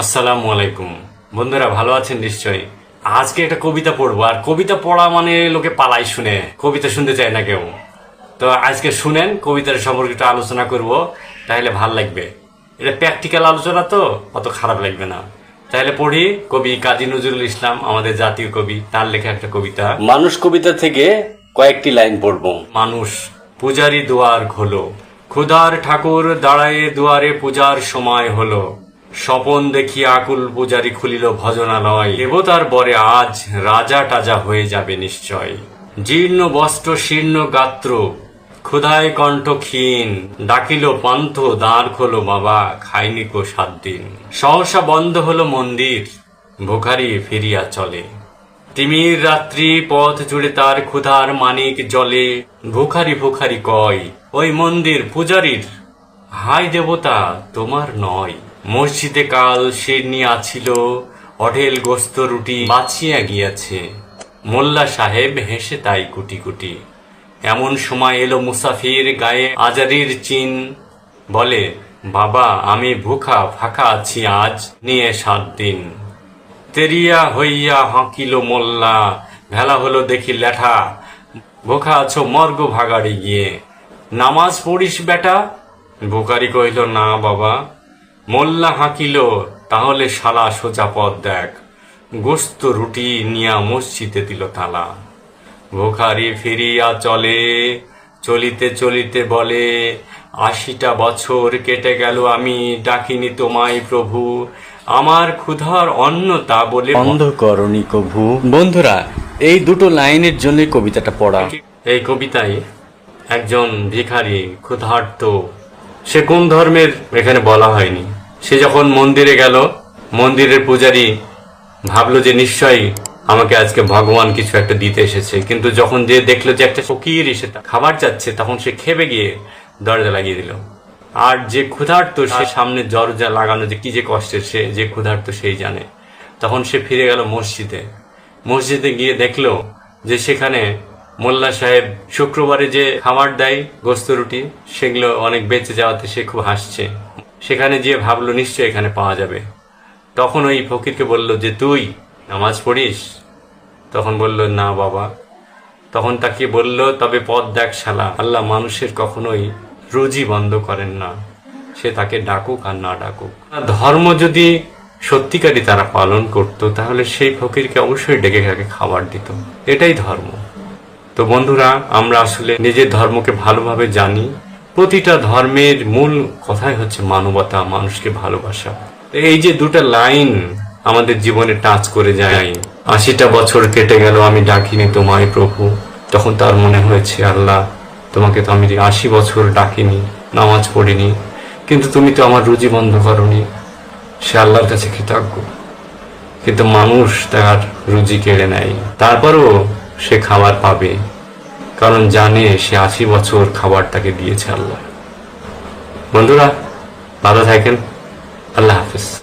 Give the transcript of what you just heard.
আসসালামু আলাইকুম। বন্ধুরা ভালো আছেন নিশ্চয়ই? আজকে একটা কবিতা পড়ব আর কবিতা পড়া মানে লোকে পালাই শুনে কবিতা শুনতে চায় না কেউ। তো আজকে শুনেন কবিতার সম্পর্কে একটু আলোচনা করব তাহলে ভালো লাগবে। এটা প্র্যাকটিক্যাল আলোচনা তো অত খারাপ লাগবে না। তাহলে পড়ি কবি কাজী নজরুল ইসলাম আমাদের জাতীয় কবি তার লেখা একটা কবিতা। মানুষ কবিতা থেকে কয়েকটি লাইন পড়ব। মানুষ পূজারি দুয়ার খোলো। ক্ষুধার ঠাকুর দাঁড়ায়ে দুয়ারে পূজার সময় হলো। স্বপন দেখি আকুল পূজারি খুলিল ভজনালয়। দেবতার বরে আজ রাজা টাজা হয়ে যাবে নিশ্চয়। জীর্ণ বস্ত্র, শীর্ণ গাত্র, ক্ষুধায় কণ্ঠ ক্ষীণ, ডাকিল পান্থ দাঁড় খোলো বাবা খাইনি কো সাত দিন। সহসা বন্ধ হলো মন্দির, ভোখারি ফিরিয়া চলে। তিমির রাত্রি পথ জুড়ে তার ক্ষুধার মানিক জলে, ভুখারি ভুখারি কয়, ওই মন্দির পূজারীর হাই দেবতা, তোমার নয়। মসজিদে কাল শিরনি আছিল, অঢেল গোস্ত রুটি বাঁচিয়া গিয়াছে। মোল্লা সাহেব হেসে তাই কুটি কুটি। এমন সময় এলো মুসাফির গায়ে আজারির চিন। বলে, বাবা, আমি ভুখা ফাঁকা আছি আজ, নিয়ে সাত দিন। তেরিয়া হইয়া হাঁকিল মোল্লা, ভেলা হলো দেখি লেঠা। বোখা আছো মর্গ ভাগাড়ি গিয়ে। নামাজ পড়িস বেটা? বোকারি কহিল, না বাবা। মোল্লা হাঁকিল তাহলে শালা সোজা পথ দেখ। গোস্ত রুটি নিয়া মসজিদে দিল তালা। ভোখারি ফিরিয়া চলে চলিতে চলিতে বলে আশিটা বছর কেটে গেল আমি ডাকিনি তোমায় প্রভু। আমার ক্ষুধার অন্ন তা বলে বন্ধ করনি কভু। বন্ধুরা এই দুটো লাইনের জন্য কবিতাটা পড়া। এই কবিতায় একজন ভিখারি ক্ষুধার্ত সে কোন ধর্মের এখানে বলা হয়নি। সে যখন মন্দিরে গেল মন্দিরের পূজারী ভাবলো যে নিশ্চয়ই আমাকে আজকে ভগবান কিছু একটা দিতে এসেছে। কিন্তু যখন যে দেখল যে একটা ফকির এসে খাবার চাচ্ছে তখন সে খেপে গিয়ে দরজা লাগিয়ে দিল। আর যে ক্ষুধার্ত সে সামনে দরজা লাগানো যে কি যে কষ্টের সে যে ক্ষুধার্ত সেই জানে। তখন সে ফিরে গেল মসজিদে। মসজিদে গিয়ে দেখল যে সেখানে মোল্লা সাহেব শুক্রবারে যে খাবার দেয়, গোস্ত রুটি, সেগুলো অনেক বেঁচে যাওয়াতে সে খুব হাসছে। সেখানে গিয়ে ভাবলো নিশ্চয় এখানে পাওয়া যাবে। তখন ওই ফকিরকে বলল, যে তুই নামাজ পড়িস? তখন বলল, না বাবা। তখন তাকে বলল, তবে পথ দেখ শালা, আল্লাহ মানুষের কখনোই রুজি বন্ধ করেন না। সে তাকে ডাকুক আর না ডাকুক। ধর্ম যদি সত্যিকারই তারা পালন করত, তাহলে সেই ফকিরকে অবশ্যই ডেকে খাবার দিত। এটাই ধর্ম। তো বন্ধুরা, আমরা আসলে নিজের ধর্মকে ভালোভাবে জানি। প্রতিটা ধর্মের মূল কথাই হচ্ছে মানবতা, মানুষকে ভালোবাসা। এই যে দুটো লাইন আমাদের জীবনে টাচ করে যায়, আশিটা বছর কেটে গেল, আমি ডাকিনি তোমায় প্রভু। তখন তার মনে হয়েছে, আল্লাহ, তোমাকে তো আমি আশি বছর ডাকিনি, নামাজ পড়িনি। কিন্তু তুমি তো আমার রুজি বন্ধ করনি। সে আল্লাহর কাছে কৃতজ্ঞ। কিন্তু মানুষ তার রুজি কেড়ে নেয়। তারপরও সে খাবার পাবে, কারণ জানে সে আশি বছর খাবার তাকে দিয়েছে আল্লাহ। বন্ধুরা, ভালো থাকেন। আল্লাহ হাফিজ।